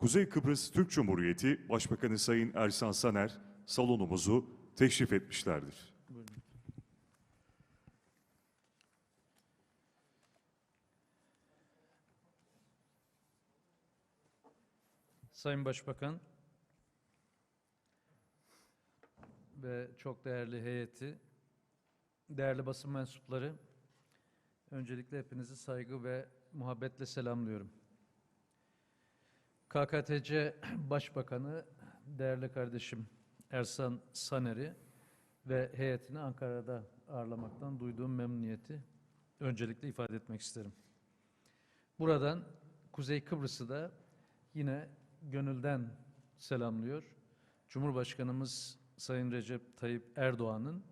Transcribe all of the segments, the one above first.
Kuzey Kıbrıs Türk Cumhuriyeti Başbakanı Sayın Ersan Saner salonumuzu teşrif etmişlerdir. Sayın Başbakan ve çok değerli heyeti, değerli basın mensupları, öncelikle hepinizi saygı ve muhabbetle selamlıyorum. KKTC Başbakanı, değerli kardeşim Ersan Saner'i ve heyetini Ankara'da ağırlamaktan duyduğum memnuniyeti öncelikle ifade etmek isterim. Buradan Kuzey Kıbrıs'ı da yine gönülden selamlıyor. Cumhurbaşkanımız Sayın Recep Tayyip Erdoğan'ın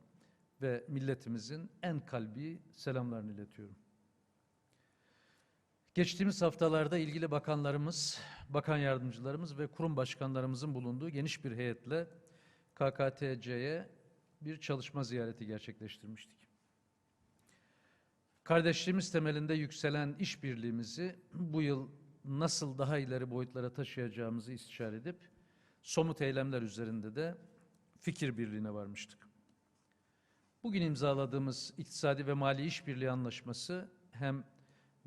ve milletimizin en kalbi selamlarını iletiyorum. Geçtiğimiz haftalarda ilgili bakanlarımız, bakan yardımcılarımız ve kurum başkanlarımızın bulunduğu geniş bir heyetle KKTC'ye bir çalışma ziyareti gerçekleştirmiştik. Kardeşliğimiz temelinde yükselen işbirliğimizi bu yıl nasıl daha ileri boyutlara taşıyacağımızı istişare edip somut eylemler üzerinde de fikir birliğine varmıştık. Bugün imzaladığımız iktisadi ve mali işbirliği anlaşması hem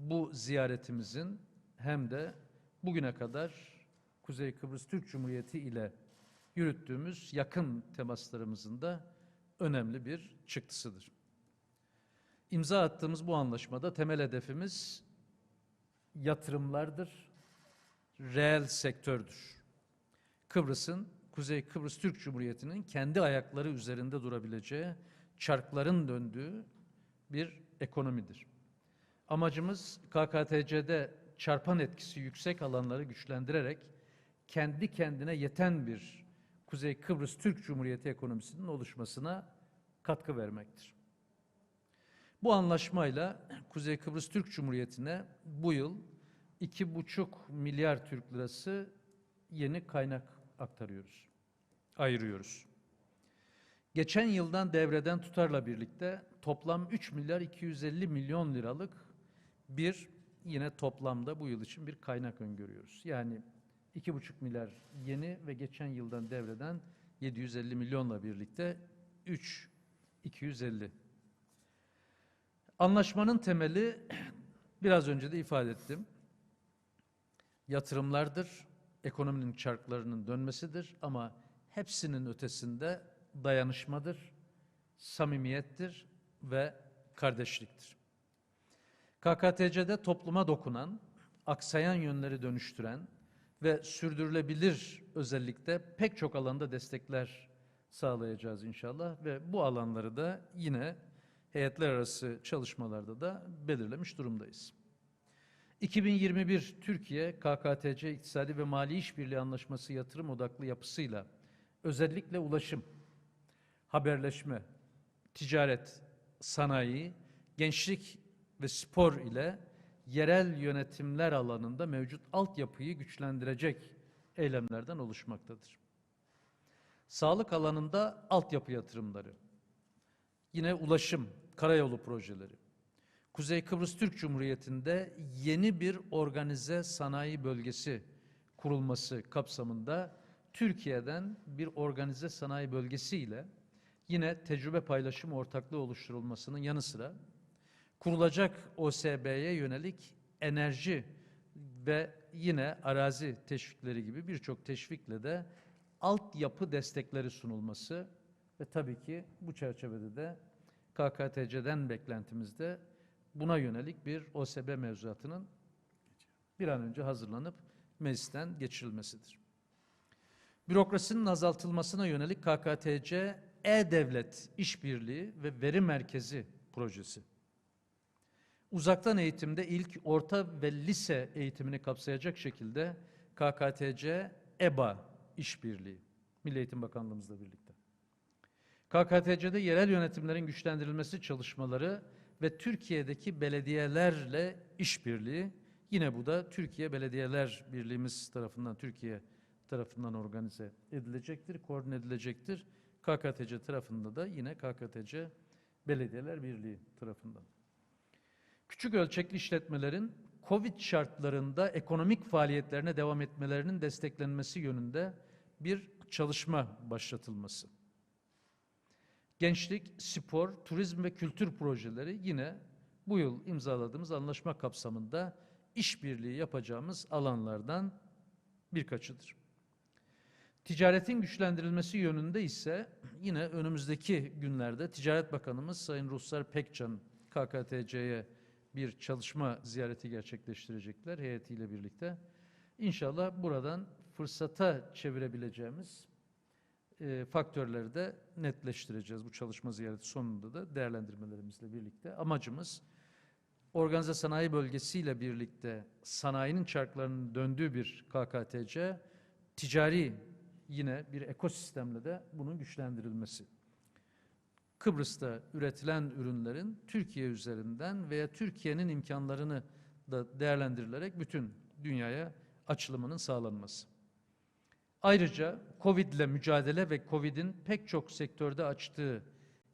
bu ziyaretimizin hem de bugüne kadar Kuzey Kıbrıs Türk Cumhuriyeti ile yürüttüğümüz yakın temaslarımızın da önemli bir çıktısıdır. İmza attığımız bu anlaşmada temel hedefimiz yatırımlardır, reel sektördür. Kıbrıs'ın, Kuzey Kıbrıs Türk Cumhuriyeti'nin kendi ayakları üzerinde durabileceği, çarkların döndüğü bir ekonomidir. Amacımız KKTC'de çarpan etkisi yüksek alanları güçlendirerek kendi kendine yeten bir Kuzey Kıbrıs Türk Cumhuriyeti ekonomisinin oluşmasına katkı vermektir. Bu anlaşmayla Kuzey Kıbrıs Türk Cumhuriyeti'ne bu yıl 2,5 milyar Türk lirası yeni kaynak aktarıyoruz, ayırıyoruz. Geçen yıldan devreden tutarla birlikte toplam 3 milyar 250 milyon liralık bir yine toplamda bu yıl için bir kaynak öngörüyoruz. Yani 2,5 milyar yeni ve geçen yıldan devreden 750 milyonla birlikte 3 250 Anlaşmanın temeli biraz önce de ifade ettim. Yatırımlardır, ekonominin çarklarının dönmesidir ama hepsinin ötesinde dayanışmadır, samimiyettir ve kardeşliktir. KKTC'de topluma dokunan, aksayan yönleri dönüştüren ve sürdürülebilir özellikle pek çok alanda destekler sağlayacağız inşallah ve bu alanları da yine heyetler arası çalışmalarda da belirlemiş durumdayız. 2021 Türkiye KKTC İktisadi ve Mali İşbirliği Anlaşması yatırım odaklı yapısıyla özellikle ulaşım, haberleşme, ticaret, sanayi, gençlik ve spor ile yerel yönetimler alanında mevcut altyapıyı güçlendirecek eylemlerden oluşmaktadır. Sağlık alanında altyapı yatırımları, Yine ulaşım, karayolu projeleri. Kuzey Kıbrıs Türk Cumhuriyeti'nde yeni bir organize sanayi bölgesi kurulması kapsamında Türkiye'den bir organize sanayi bölgesiyle yine tecrübe paylaşım ortaklığı oluşturulmasının yanı sıra kurulacak OSB'ye yönelik enerji ve yine arazi teşvikleri gibi birçok teşvikle de altyapı destekleri sunulması ve tabii ki bu çerçevede de KKTC'den beklentimizde buna yönelik bir OSB mevzuatının bir an önce hazırlanıp meclisten geçirilmesidir. Bürokrasinin azaltılmasına yönelik KKTC E-Devlet İşbirliği ve Veri Merkezi projesi. Uzaktan eğitimde ilk orta ve lise eğitimini kapsayacak şekilde KKTC EBA işbirliği Milli Eğitim Bakanlığımızla birlikte. KKTC'de yerel yönetimlerin güçlendirilmesi çalışmaları ve Türkiye'deki belediyelerle işbirliği yine bu da Türkiye Belediyeler Birliğimiz tarafından Türkiye tarafından organize edilecektir, koordine edilecektir. KKTC tarafında da yine KKTC Belediyeler Birliği tarafından. Küçük ölçekli işletmelerin Covid şartlarında ekonomik faaliyetlerine devam etmelerinin desteklenmesi yönünde bir çalışma başlatılması. Gençlik, spor, turizm ve kültür projeleri yine bu yıl imzaladığımız anlaşma kapsamında işbirliği yapacağımız alanlardan birkaçıdır. Ticaretin güçlendirilmesi yönünde ise yine önümüzdeki günlerde Ticaret Bakanımız Sayın Ruhsar Pekcan KKTC'ye bir çalışma ziyareti gerçekleştirecekler heyetiyle birlikte. İnşallah buradan fırsata çevirebileceğimiz e, faktörleri de netleştireceğiz bu çalışma ziyareti sonunda da değerlendirmelerimizle birlikte. Amacımız organize sanayi bölgesiyle birlikte sanayinin çarklarının döndüğü bir KKTC, ticari yine bir ekosistemle de bunun güçlendirilmesi. Kıbrıs'ta üretilen ürünlerin Türkiye üzerinden veya Türkiye'nin imkanlarını da değerlendirilerek bütün dünyaya açılımının sağlanması. Ayrıca Covid ile mücadele ve Covid'in pek çok sektörde açtığı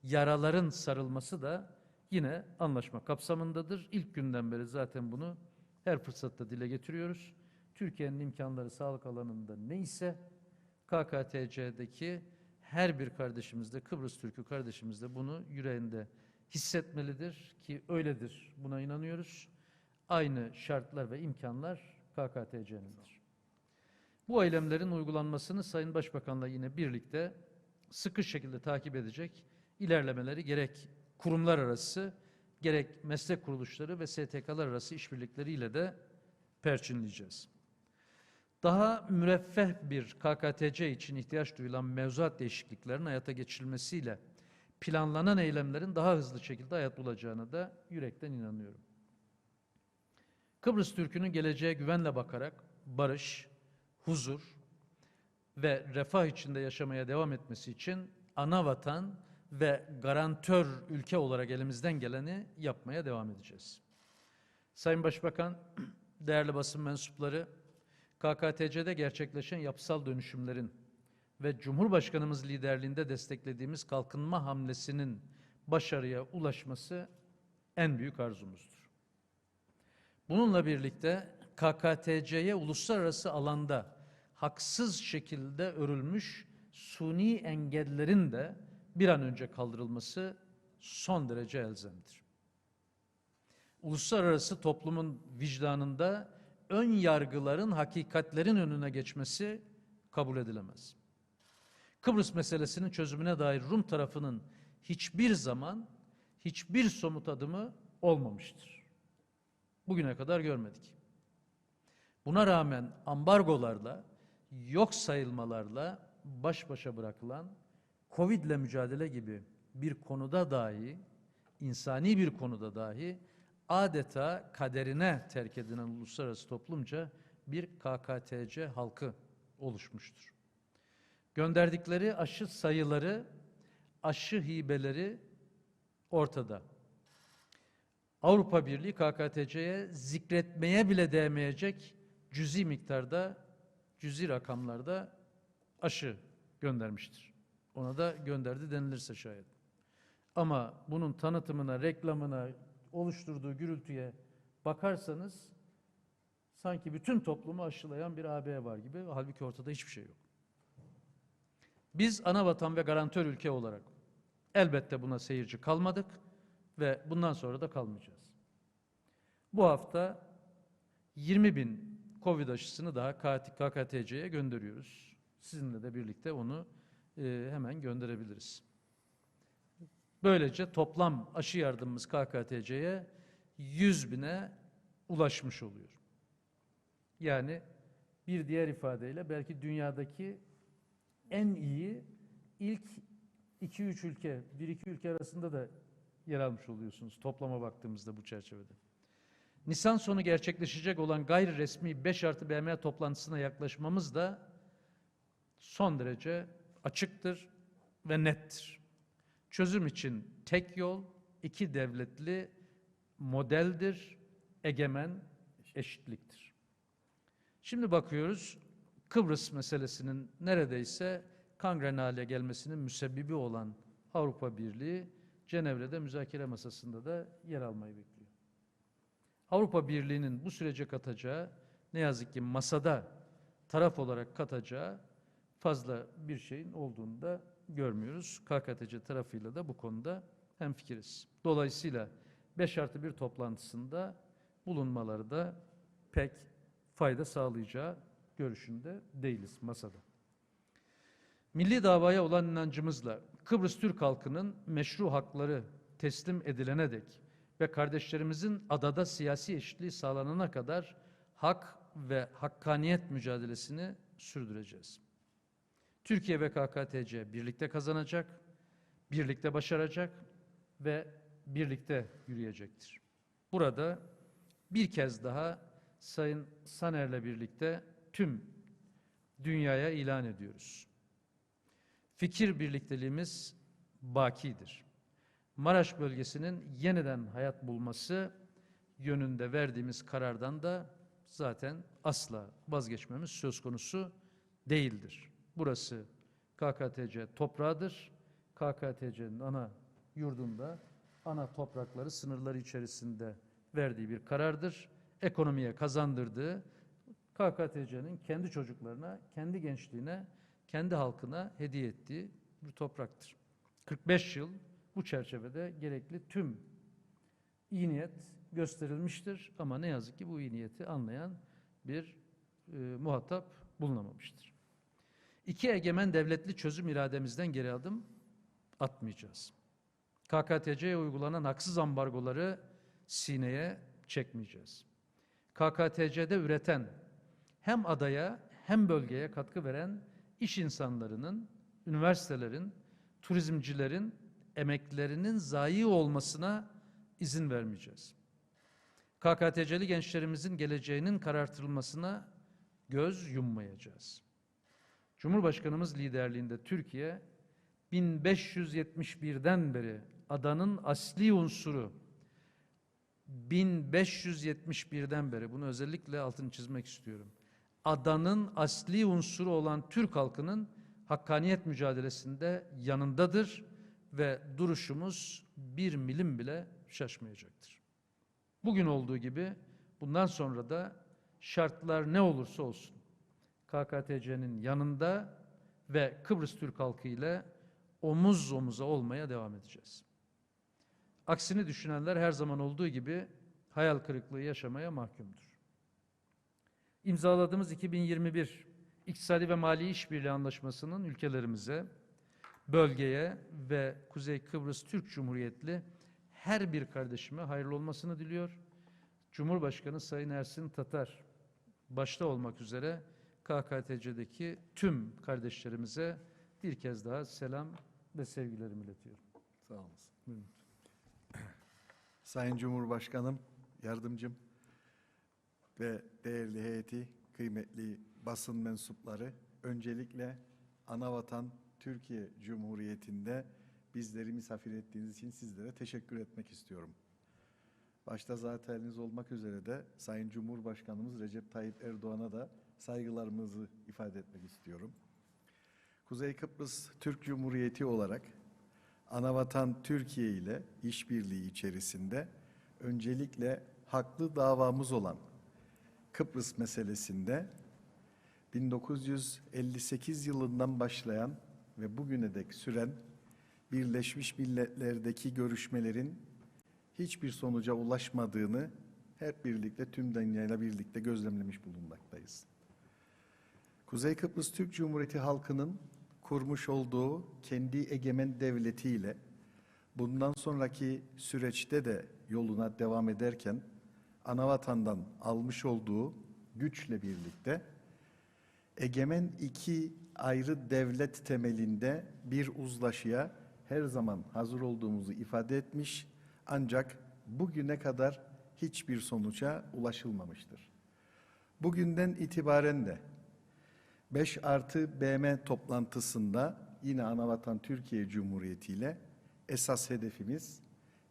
yaraların sarılması da yine anlaşma kapsamındadır. İlk günden beri zaten bunu her fırsatta dile getiriyoruz. Türkiye'nin imkanları sağlık alanında neyse KKTC'deki her bir kardeşimiz de Kıbrıs Türk'ü kardeşimiz de bunu yüreğinde hissetmelidir ki öyledir. Buna inanıyoruz. Aynı şartlar ve imkanlar KKTC'nindir. Bu eylemlerin uygulanmasını Sayın Başbakan'la yine birlikte sıkı şekilde takip edecek ilerlemeleri gerek kurumlar arası gerek meslek kuruluşları ve STK'lar arası işbirlikleriyle de perçinleyeceğiz. Daha müreffeh bir KKTC için ihtiyaç duyulan mevzuat değişikliklerinin hayata geçirilmesiyle planlanan eylemlerin daha hızlı şekilde hayat bulacağına da yürekten inanıyorum. Kıbrıs Türk'ünün geleceğe güvenle bakarak barış, huzur ve refah içinde yaşamaya devam etmesi için ana vatan ve garantör ülke olarak elimizden geleni yapmaya devam edeceğiz. Sayın Başbakan, değerli basın mensupları, KKTC'de gerçekleşen yapısal dönüşümlerin ve Cumhurbaşkanımız liderliğinde desteklediğimiz kalkınma hamlesinin başarıya ulaşması en büyük arzumuzdur. Bununla birlikte KKTC'ye uluslararası alanda haksız şekilde örülmüş suni engellerin de bir an önce kaldırılması son derece elzemdir. Uluslararası toplumun vicdanında ön yargıların hakikatlerin önüne geçmesi kabul edilemez. Kıbrıs meselesinin çözümüne dair Rum tarafının hiçbir zaman hiçbir somut adımı olmamıştır. Bugüne kadar görmedik. Buna rağmen ambargolarla, yok sayılmalarla baş başa bırakılan Covid ile mücadele gibi bir konuda dahi, insani bir konuda dahi adeta kaderine terk edilen uluslararası toplumca bir KKTC halkı oluşmuştur. Gönderdikleri aşı sayıları, aşı hibeleri ortada. Avrupa Birliği KKTC'ye zikretmeye bile değmeyecek cüzi miktarda, cüzi rakamlarda aşı göndermiştir. Ona da gönderdi denilirse şayet. Ama bunun tanıtımına, reklamına, oluşturduğu gürültüye bakarsanız sanki bütün toplumu aşılayan bir AB var gibi. Halbuki ortada hiçbir şey yok. Biz ana vatan ve garantör ülke olarak elbette buna seyirci kalmadık ve bundan sonra da kalmayacağız. Bu hafta 20 bin Covid aşısını daha KKTC'ye gönderiyoruz. Sizinle de birlikte onu e, hemen gönderebiliriz. Böylece toplam aşı yardımımız KKTC'ye 100 bine ulaşmış oluyor. Yani bir diğer ifadeyle belki dünyadaki en iyi ilk 2-3 ülke, 1-2 ülke arasında da yer almış oluyorsunuz toplama baktığımızda bu çerçevede. Nisan sonu gerçekleşecek olan gayri resmi 5 artı BM toplantısına yaklaşmamız da son derece açıktır ve nettir. Çözüm için tek yol, iki devletli modeldir, egemen eşitliktir. Şimdi bakıyoruz, Kıbrıs meselesinin neredeyse kangren hale gelmesinin müsebbibi olan Avrupa Birliği, Cenevre'de müzakere masasında da yer almayı bekliyor. Avrupa Birliği'nin bu sürece katacağı ne yazık ki masada taraf olarak katacağı fazla bir şeyin olduğunu da görmüyoruz. KKTC tarafıyla da bu konuda hemfikiriz. Dolayısıyla 5 artı 1 toplantısında bulunmaları da pek fayda sağlayacağı görüşünde değiliz masada. Milli davaya olan inancımızla Kıbrıs Türk halkının meşru hakları teslim edilene dek ve kardeşlerimizin adada siyasi eşitliği sağlanana kadar hak ve hakkaniyet mücadelesini sürdüreceğiz. Türkiye ve KKTC birlikte kazanacak, birlikte başaracak ve birlikte yürüyecektir. Burada bir kez daha Sayın Saner'le birlikte tüm dünyaya ilan ediyoruz. Fikir birlikteliğimiz bakidir. Maraş bölgesinin yeniden hayat bulması yönünde verdiğimiz karardan da zaten asla vazgeçmemiz söz konusu değildir. Burası KKTC toprağıdır. KKTC'nin ana yurdunda, ana toprakları sınırları içerisinde verdiği bir karardır. Ekonomiye kazandırdığı, KKTC'nin kendi çocuklarına, kendi gençliğine, kendi halkına hediye ettiği bir topraktır. 45 yıl bu çerçevede gerekli tüm iyi niyet gösterilmiştir ama ne yazık ki bu iyi niyeti anlayan bir e, muhatap bulunamamıştır. İki egemen devletli çözüm irademizden geri adım atmayacağız. KKTC'ye uygulanan haksız ambargoları sineye çekmeyeceğiz. KKTC'de üreten hem adaya hem bölgeye katkı veren iş insanlarının, üniversitelerin, turizmcilerin emeklerinin zayi olmasına izin vermeyeceğiz. KKTC'li gençlerimizin geleceğinin karartılmasına göz yummayacağız. Cumhurbaşkanımız liderliğinde Türkiye 1571'den beri adanın asli unsuru 1571'den beri bunu özellikle altını çizmek istiyorum. Adanın asli unsuru olan Türk halkının hakkaniyet mücadelesinde yanındadır ve duruşumuz bir milim bile şaşmayacaktır. Bugün olduğu gibi bundan sonra da şartlar ne olursa olsun KKTC'nin yanında ve Kıbrıs Türk halkı ile omuz omuza olmaya devam edeceğiz. Aksini düşünenler her zaman olduğu gibi hayal kırıklığı yaşamaya mahkumdur. İmzaladığımız 2021 İktisadi ve Mali İşbirliği Anlaşması'nın ülkelerimize, bölgeye ve Kuzey Kıbrıs Türk Cumhuriyetli her bir kardeşime hayırlı olmasını diliyor. Cumhurbaşkanı Sayın Ersin Tatar başta olmak üzere KKTC'deki tüm kardeşlerimize bir kez daha selam ve sevgilerimi iletiyorum. Sağ olasın. Sayın Cumhurbaşkanım, yardımcım ve değerli heyeti, kıymetli basın mensupları, öncelikle Anavatan Türkiye Cumhuriyeti'nde bizleri misafir ettiğiniz için sizlere teşekkür etmek istiyorum. Başta zateniniz olmak üzere de Sayın Cumhurbaşkanımız Recep Tayyip Erdoğan'a da saygılarımızı ifade etmek istiyorum. Kuzey Kıbrıs Türk Cumhuriyeti olarak Anavatan Türkiye ile işbirliği içerisinde öncelikle haklı davamız olan Kıbrıs meselesinde 1958 yılından başlayan ve bugüne dek süren Birleşmiş Milletler'deki görüşmelerin hiçbir sonuca ulaşmadığını hep birlikte tüm dünyayla birlikte gözlemlemiş bulunmaktayız. Kuzey Kıbrıs Türk Cumhuriyeti halkının kurmuş olduğu kendi egemen devletiyle bundan sonraki süreçte de yoluna devam ederken anavatandan almış olduğu güçle birlikte egemen iki ayrı devlet temelinde bir uzlaşıya her zaman hazır olduğumuzu ifade etmiş ancak bugüne kadar hiçbir sonuca ulaşılmamıştır. Bugünden itibaren de 5 artı BM toplantısında yine Anavatan Türkiye Cumhuriyeti ile esas hedefimiz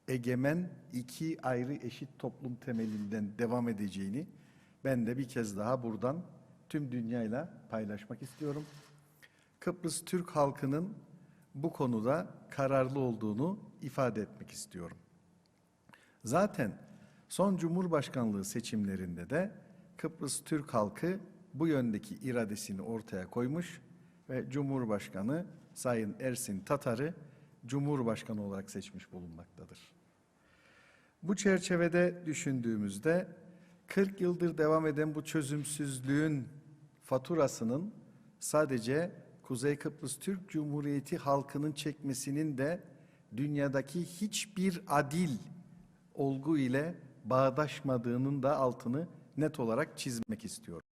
egemen iki ayrı eşit toplum temelinden devam edeceğini ben de bir kez daha buradan tüm dünyayla paylaşmak istiyorum. Kıbrıs Türk halkının bu konuda kararlı olduğunu ifade etmek istiyorum. Zaten Son Cumhurbaşkanlığı seçimlerinde de Kıbrıs Türk halkı bu yöndeki iradesini ortaya koymuş ve Cumhurbaşkanı Sayın Ersin Tatar'ı Cumhurbaşkanı olarak seçmiş bulunmaktadır. Bu çerçevede düşündüğümüzde 40 yıldır devam eden bu çözümsüzlüğün faturasının sadece Kuzey Kıbrıs Türk Cumhuriyeti halkının çekmesinin de dünyadaki hiçbir adil olgu ile bağdaşmadığının da altını net olarak çizmek istiyorum.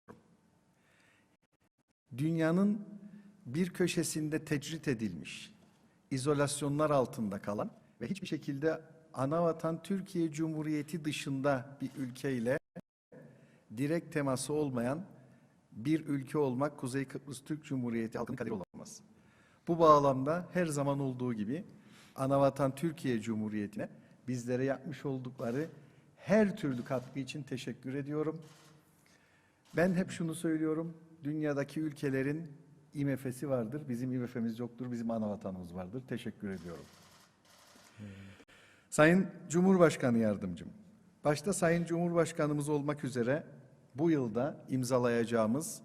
Dünyanın bir köşesinde tecrit edilmiş, izolasyonlar altında kalan ve hiçbir şekilde anavatan Türkiye Cumhuriyeti dışında bir ülkeyle direkt teması olmayan bir ülke olmak Kuzey Kıbrıs Türk Cumhuriyeti halkının kaderi olamaz. Bu bağlamda her zaman olduğu gibi anavatan Türkiye Cumhuriyeti'ne bizlere yapmış oldukları her türlü katkı için teşekkür ediyorum. Ben hep şunu söylüyorum. Dünyadaki ülkelerin IMF'si vardır. Bizim IMF'miz yoktur. Bizim anavatanımız vardır. Teşekkür ediyorum. Sayın Cumhurbaşkanı Yardımcım, başta Sayın Cumhurbaşkanımız olmak üzere bu yılda imzalayacağımız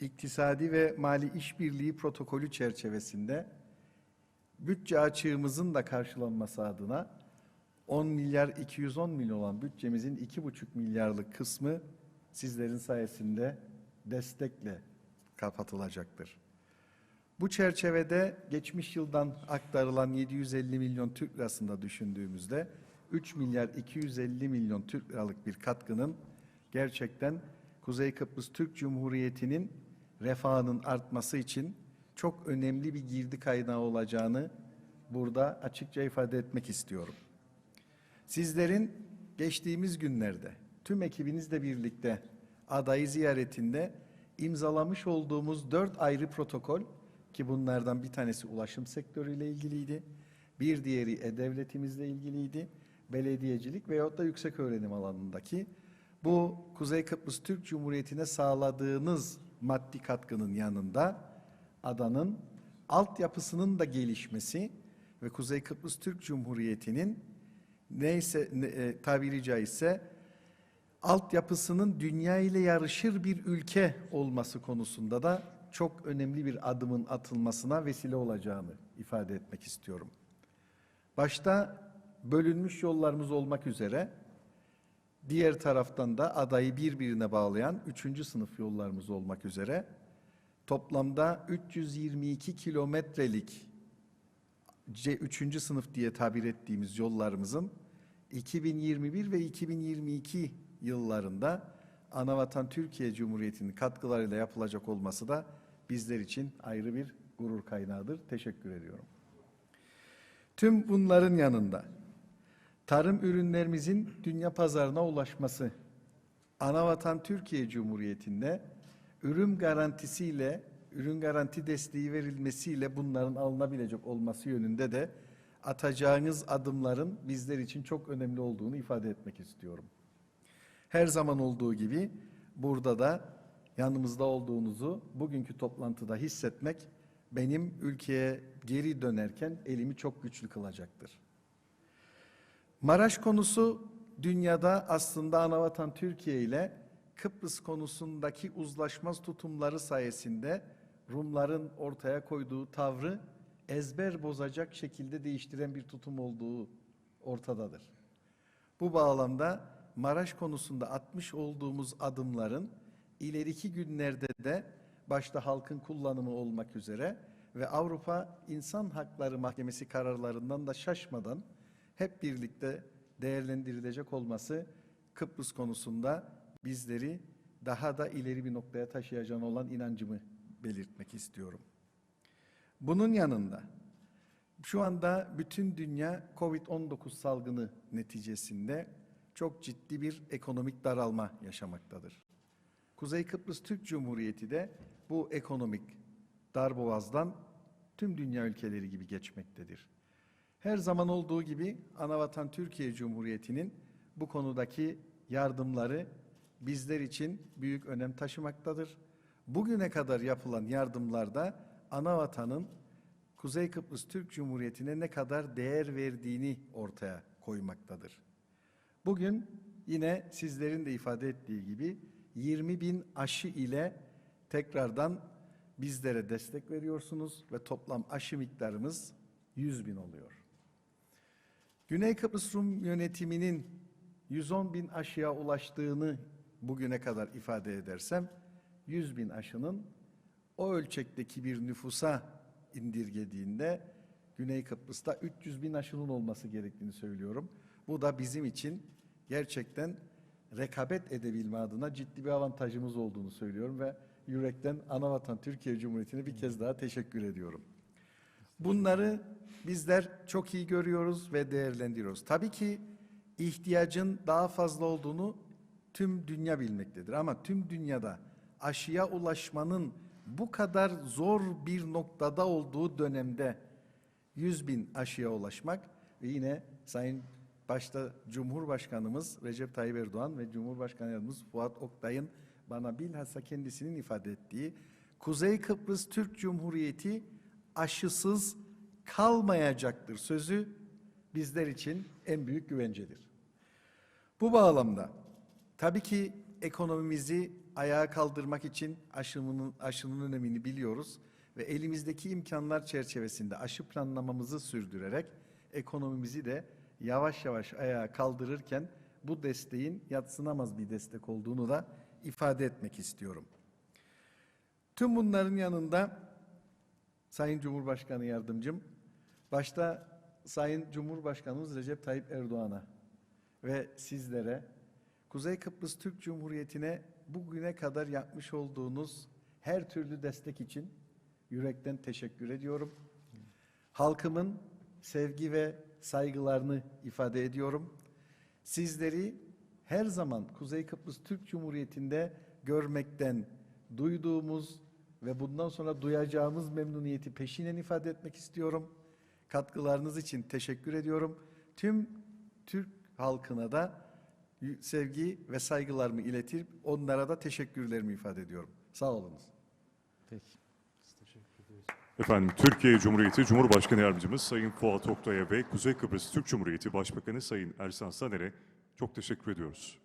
iktisadi ve mali işbirliği protokolü çerçevesinde bütçe açığımızın da karşılanması adına 10 milyar 210 milyon olan bütçemizin 2,5 milyarlık kısmı sizlerin sayesinde destekle kapatılacaktır. Bu çerçevede geçmiş yıldan aktarılan 750 milyon Türk lirasında düşündüğümüzde 3 milyar 250 milyon Türk liralık bir katkının gerçekten Kuzey Kıbrıs Türk Cumhuriyeti'nin refahının artması için çok önemli bir girdi kaynağı olacağını burada açıkça ifade etmek istiyorum. Sizlerin geçtiğimiz günlerde tüm ekibinizle birlikte adayı ziyaretinde imzalamış olduğumuz dört ayrı protokol ki bunlardan bir tanesi ulaşım sektörüyle ilgiliydi. Bir diğeri e-devletimizle ilgiliydi. Belediyecilik veyahut da yüksek öğrenim alanındaki bu Kuzey Kıbrıs Türk Cumhuriyeti'ne sağladığınız maddi katkının yanında adanın altyapısının da gelişmesi ve Kuzey Kıbrıs Türk Cumhuriyeti'nin neyse ne, e, tabiri caizse altyapısının dünya ile yarışır bir ülke olması konusunda da çok önemli bir adımın atılmasına vesile olacağını ifade etmek istiyorum. Başta bölünmüş yollarımız olmak üzere diğer taraftan da adayı birbirine bağlayan üçüncü sınıf yollarımız olmak üzere toplamda 322 kilometrelik C3. sınıf diye tabir ettiğimiz yollarımızın 2021 ve 2022 yıllarında Anavatan Türkiye Cumhuriyeti'nin katkılarıyla yapılacak olması da bizler için ayrı bir gurur kaynağıdır. Teşekkür ediyorum. Tüm bunların yanında tarım ürünlerimizin dünya pazarına ulaşması, Anavatan Türkiye Cumhuriyeti'nde ürün garantisiyle, ürün garanti desteği verilmesiyle bunların alınabilecek olması yönünde de atacağınız adımların bizler için çok önemli olduğunu ifade etmek istiyorum. Her zaman olduğu gibi burada da yanımızda olduğunuzu bugünkü toplantıda hissetmek benim ülkeye geri dönerken elimi çok güçlü kılacaktır. Maraş konusu dünyada aslında anavatan Türkiye ile Kıbrıs konusundaki uzlaşmaz tutumları sayesinde Rumların ortaya koyduğu tavrı ezber bozacak şekilde değiştiren bir tutum olduğu ortadadır. Bu bağlamda Maraş konusunda atmış olduğumuz adımların ileriki günlerde de başta halkın kullanımı olmak üzere ve Avrupa İnsan Hakları Mahkemesi kararlarından da şaşmadan hep birlikte değerlendirilecek olması Kıbrıs konusunda bizleri daha da ileri bir noktaya taşıyacağına olan inancımı belirtmek istiyorum. Bunun yanında şu anda bütün dünya Covid-19 salgını neticesinde çok ciddi bir ekonomik daralma yaşamaktadır. Kuzey Kıbrıs Türk Cumhuriyeti de bu ekonomik darboğazdan tüm dünya ülkeleri gibi geçmektedir. Her zaman olduğu gibi Anavatan Türkiye Cumhuriyeti'nin bu konudaki yardımları bizler için büyük önem taşımaktadır. Bugüne kadar yapılan yardımlarda Anavatan'ın Kuzey Kıbrıs Türk Cumhuriyeti'ne ne kadar değer verdiğini ortaya koymaktadır. Bugün yine sizlerin de ifade ettiği gibi 20 bin aşı ile tekrardan bizlere destek veriyorsunuz ve toplam aşı miktarımız 100 bin oluyor. Güney Kıbrıs Rum yönetiminin 110 bin aşıya ulaştığını bugüne kadar ifade edersem 100 bin aşının o ölçekteki bir nüfusa indirgediğinde Güney Kıbrıs'ta 300 bin aşının olması gerektiğini söylüyorum. Bu da bizim için gerçekten rekabet edebilme adına ciddi bir avantajımız olduğunu söylüyorum ve yürekten Anavatan Türkiye Cumhuriyeti'ne bir kez daha teşekkür ediyorum. Bunları bizler çok iyi görüyoruz ve değerlendiriyoruz. Tabii ki ihtiyacın daha fazla olduğunu tüm dünya bilmektedir. Ama tüm dünyada aşıya ulaşmanın bu kadar zor bir noktada olduğu dönemde 100 bin aşıya ulaşmak ve yine Sayın başta Cumhurbaşkanımız Recep Tayyip Erdoğan ve Cumhurbaşkanı Yardımcımız Fuat Oktay'ın bana bilhassa kendisinin ifade ettiği Kuzey Kıbrıs Türk Cumhuriyeti aşısız kalmayacaktır sözü bizler için en büyük güvencedir. Bu bağlamda tabii ki ekonomimizi ayağa kaldırmak için aşının, aşının önemini biliyoruz ve elimizdeki imkanlar çerçevesinde aşı planlamamızı sürdürerek ekonomimizi de yavaş yavaş ayağa kaldırırken bu desteğin yatsınamaz bir destek olduğunu da ifade etmek istiyorum. Tüm bunların yanında Sayın Cumhurbaşkanı Yardımcım, başta Sayın Cumhurbaşkanımız Recep Tayyip Erdoğan'a ve sizlere Kuzey Kıbrıs Türk Cumhuriyeti'ne bugüne kadar yapmış olduğunuz her türlü destek için yürekten teşekkür ediyorum. Halkımın sevgi ve saygılarını ifade ediyorum. Sizleri her zaman Kuzey Kıbrıs Türk Cumhuriyeti'nde görmekten duyduğumuz ve bundan sonra duyacağımız memnuniyeti peşinen ifade etmek istiyorum. Katkılarınız için teşekkür ediyorum. Tüm Türk halkına da sevgi ve saygılarımı iletip onlara da teşekkürlerimi ifade ediyorum. Sağ olunuz. Peki. Efendim Türkiye Cumhuriyeti Cumhurbaşkanı Yardımcımız Sayın Fuat Oktay'a ve Kuzey Kıbrıs Türk Cumhuriyeti Başbakanı Sayın Ersan Saner'e çok teşekkür ediyoruz.